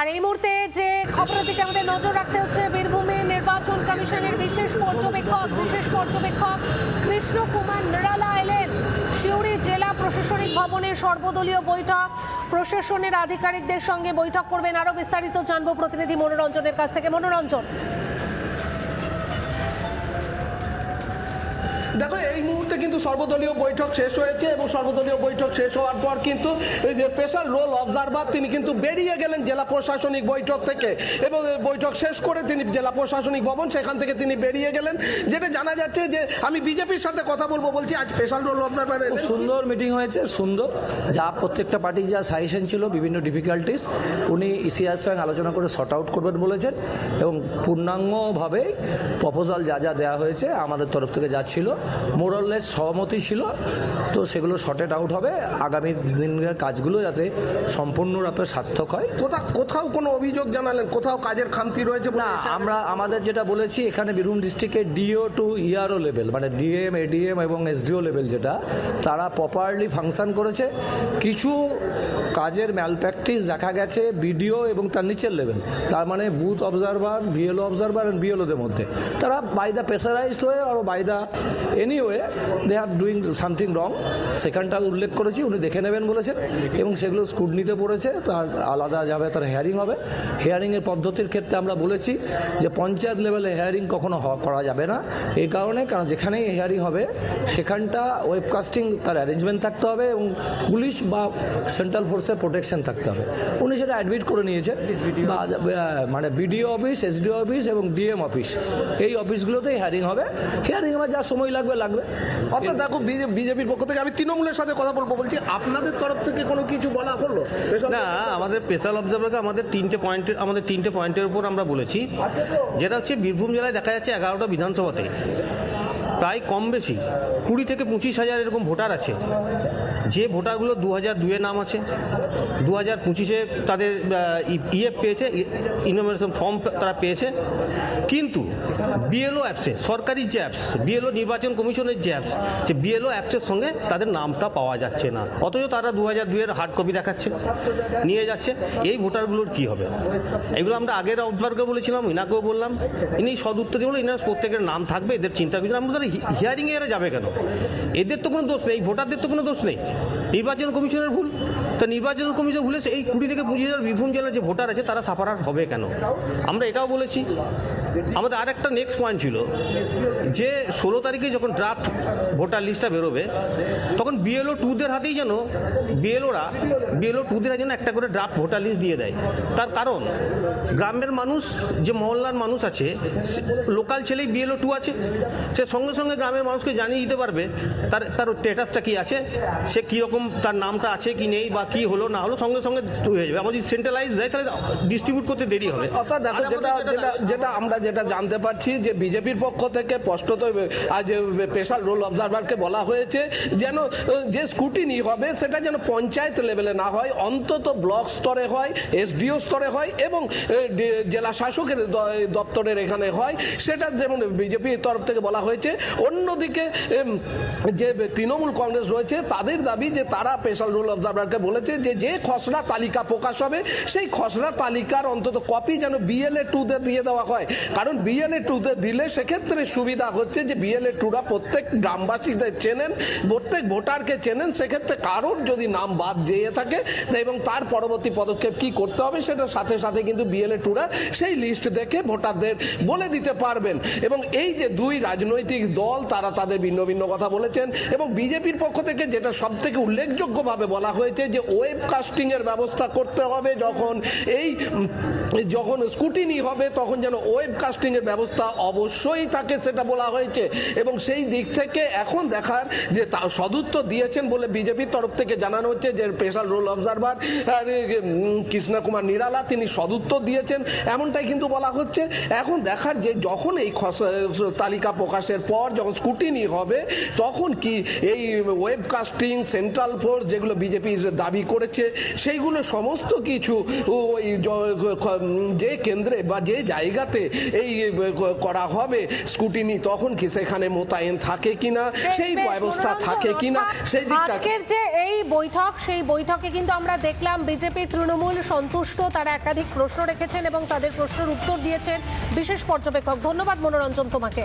আর এই মুহূর্তে যে খবরের দিকে আমাদের নজর রাখতে হচ্ছে, বীরভূমে নির্বাচন কমিশনের বিশেষ পর্যবেক্ষক বিশেষ পর্যবেক্ষক কৃষ্ণ কুমার নিরালা এলেন। সিউড়ি জেলা প্রশাসনিক ভবনের সর্বদলীয় বৈঠক। প্রশাসনের আধিকারিকদের সঙ্গে বৈঠক করবেন। আরও বিস্তারিত জানব প্রতিনিধি মনোরঞ্জনের কাছ থেকে। মনোরঞ্জন। দেখো, এই মুহূর্তে কিন্তু সর্বদলীয় বৈঠক শেষ হয়েছে এবং সর্বদলীয় বৈঠক শেষ হওয়ার পর কিন্তু এই যে স্পেশাল রোল অবজারভার তিনি কিন্তু বেরিয়ে গেলেন জেলা প্রশাসনিক বৈঠক থেকে এবং বৈঠক শেষ করে তিনি জেলা প্রশাসনিক ভবন সেখান থেকে তিনি বেরিয়ে গেলেন, যেটা জানা যাচ্ছে যে আমি বিজেপির সাথে কথা বলব বলছি, আজ স্পেশাল রোল অবজারভার সুন্দর মিটিং হয়েছে, সুন্দর। যা প্রত্যেকটা পার্টির যা সাজেশন ছিল, বিভিন্ন ডিফিকাল্টিস উনি ইসিআর সঙ্গে আলোচনা করে শর্ট আউট করবেন বলেছেন এবং পূর্ণাঙ্গভাবে প্রপোজাল যা যা দেওয়া হয়েছে আমাদের তরফ থেকে যা ছিল মোরাললেস সহমতি ছিল। তো সেগুলো শর্টেড আউট হবে। আগামী দিনের কাজগুলো যাতে সম্পূর্ণরূপে সার্থক হয়। কোথাও কোথাও কোনো অভিযোগ জানালেন? কোথাও কাজের খামতি রয়েছে না আমরা আমাদের যেটা বলেছি এখানে বীরভূম ডিস্ট্রিক্টের ডিও টু ইআরও লেভেল মানে ডিএম এডিএম এবং এসডিও লেভেল যেটা তারা প্রপারলি ফাংশন করেছে। কিছু কাজের ম্যাল প্র্যাকটিস দেখা গেছে বিডিও এবং তার নিচের লেভেল তার মানে booth observer BLO observer and বিএলওদের মধ্যে। তারা বাই দ্য প্রেসারাইজড হয়ে আর by the anyway they are doing something wrong সেখানটা উল্লেখ করেছি, উনি দেখে নেবেন বলেছেন। এবং সেগুলো স্কুটনিতে পড়েছে, তার আলাদা যাবে, তার হেয়ারিং হবে। হেয়ারিংয়ের পদ্ধতির ক্ষেত্রে আমরা বলেছি যে পঞ্চায়েত লেভেলে হেয়ারিং কখনো করা যাবে না। এই কারণে, কারণ যেখানেই হেয়ারিং হবে, সেখানটা ওয়েবকাস্টিং তার অ্যারেঞ্জমেন্ট থাকতে হবে এবং পুলিশ বা সেন্ট্রাল ফোর্সের প্রোটেকশন থাকতে হবে। উনি সেটা অ্যাডমিট করে নিয়েছে মানে বিডিও অফিস এসডিও অফিস এবং ডিএম অফিস এই অফিসগুলোতেই হেয়ারিং হবে। হেয়ারিং আমার যা সময় লাগবে লাগবে। অর্থাৎ দেখো বিজেপির পক্ষ থেকে আমি তৃণমূলের সাথে কথা বলব বলছি আপনাদের তরফ থেকে কোনো কিছু বলা হলো? না আমাদের স্পেশাল অবজারভারকে আমাদের তিনটে পয়েন্টের আমাদের তিনটে পয়েন্টের উপর আমরা বলেছি। যেটা হচ্ছে বীরভূম জেলায় দেখা যাচ্ছে এগারোটা বিধানসভাতে। প্রায় কম বেশি। কুড়ি থেকে পঁচিশ হাজার এরকম ভোটার আছে। যে ভোটারগুলো দু হাজার দুয়ে নাম আছে, দু হাজার পঁচিশে তাদের ইএফ পেয়েছে ইনোমিনেশন ফর্ম তারা পেয়েছে। কিন্তু বিএলও অ্যাপসে সরকারি যে অ্যাপস বিএলও নির্বাচন কমিশনের যে অ্যাপস যে বিএলও অ্যাপসের সঙ্গে তাদের নামটা পাওয়া যাচ্ছে না। অথচ তারা দু হাজার দুয়ের হার্ড কপি দেখাচ্ছে, নিয়ে যাচ্ছে। এই ভোটারগুলোর কি হবে? এগুলো আমরা আগের অবজারভারকে বলেছিলাম, ইনাকেও বললাম। ইনি সদ উত্তর দিয়ে বলে ইনার প্রত্যেকের নাম থাকবে, এদের চিন্তা করছেন আমরা হিয়ারিংয়ে এরা যাবে কেন? এদের তো কোনো দোষ নেই ভোটারদের তো কোনো দোষ নেই। নির্বাচন কমিশনের ভুল। তা নির্বাচন কমিশন ভুলে এই কুড়ি থেকে পঁচিশ হাজার বীরভূম জেলার যে ভোটার আছে, তারা সাফার হবে কেন? আমরা এটাও বলেছি। আমাদের আর একটা নেক্সট পয়েন্ট ছিল, যে ষোলো তারিখে যখন ড্রাফট ভোটার লিস্টটা বেরোবে, তখন বিএলও টুদের হাতেই যেন বিএলওরা বিএলও টুদের যেন একটা করে ড্রাফট ভোটার লিস্ট দিয়ে দেয়। তার কারণ, গ্রামের মানুষ, যে মহল্লার মানুষ আছে লোকাল ছেলেই বিএলও টু আছে, সে সঙ্গে সঙ্গে গ্রামের মানুষকে জানিয়ে দিতে পারবে, তার তার স্ট্যাটাসটা কি আছে, সে কীরকম তার নামটা আছে কি নেই বা কি হলো না হলো সঙ্গে সঙ্গে হয়ে যাবে। আবার যদি সেন্ট্রালাইজ দেয় তাহলে ডিস্ট্রিবিউট করতে দেরি হবে। অর্থাৎ দেখো যেটা যেটা যেটা আমরা যেটা জানতে পারছি যে বিজেপির পক্ষ থেকে স্পষ্টত আজ স্পেশাল রোল অবজারভারকে বলা হয়েছে যেন যে স্কুটিনি হবে সেটা যেন পঞ্চায়েত লেভেলে না হয় অন্তত ব্লক স্তরে হয় এসডিও স্তরে হয় এবং জেলা শাসকের দপ্তরের এখানে হয়। সেটা যেমন বিজেপির তরফ থেকে বলা হয়েছে। অন্যদিকে যে তৃণমূল কংগ্রেস রয়েছে তাদের দাবি যে তারা স্পেশাল রোল অবজারভারকে বলেছে যে যে খসড়া তালিকা প্রকাশ হবে, সেই খসড়া তালিকার অন্তত কপি যেন বিএলএ টুতে দিয়ে দেওয়া হয়। কারণ বিএলএ টুতে দিলে সেক্ষেত্রে সুবিধা হচ্ছে যে বিএলএ টুরা প্রত্যেক গ্রামবাসীদের চেনেন, প্রত্যেক ভোটারকে চেনেন, সেক্ষেত্রে কারোর যদি নাম বাদ যেয়ে থাকে, এবং তার পরবর্তী পদক্ষেপ কি করতে হবে সেটা সাথে সাথে কিন্তু বিএলএ টুরা সেই লিস্ট দেখে ভোটারদের বলে দিতে পারবেন। এবং এই যে দুই রাজনৈতিক দল, তারা তাদের ভিন্ন ভিন্ন কথা বলেছেন, এবং বিজেপির পক্ষ থেকে যেটা সব থেকে উল্লেখযোগ্যভাবে বলা হয়েছে যে ওয়েব কাস্টিং এর ব্যবস্থা করতে হবে। যখন এই, যখন স্কুটিনি হবে, তখন যেন ওয়েব কাস্টিং এর ব্যবস্থা অবশ্যই থাকে সেটা বলা হয়েছে। এবং সেই দিক থেকে এখন দেখার যে তা সদুত্তর দিয়েছেন বলে বিজেপির তরফ থেকে জানানো হচ্ছে যে special roll observer Krishna Kumar Nirala, তিনি সদুত্তর দিয়েছেন। এমনটাই কিন্তু বলা হচ্ছে। এখন দেখার যে যখন এই তালিকা প্রকাশের পর যখন স্কুটিনি হবে, তখন কি এই ওয়েব কাস্টিং সেন্ট্রাল ফোর্স যেগুলো বিজেপির দাবি দাবি করেছে সেইগুলো সমস্ত কিছু ওই যে কেন্দ্রে বা যে জায়গাতে এই করা হবে স্কুটিনি তখন কি সেখানে মোতায়েন থাকে কিনা সেই ব্যবস্থা থাকে কিনা সেই দিকটা আজকের যে এই বৈঠক সেই বৈঠকে কিন্তু আমরা দেখলাম বিজেপি তৃণমূল সন্তুষ্ট তারা একাধিক প্রশ্ন রেখেছেন এবং তাদের প্রশ্নের উত্তর দিয়েছেন বিশেষ পর্যবেক্ষক। ধন্যবাদ মনোরঞ্জন তোমাকে।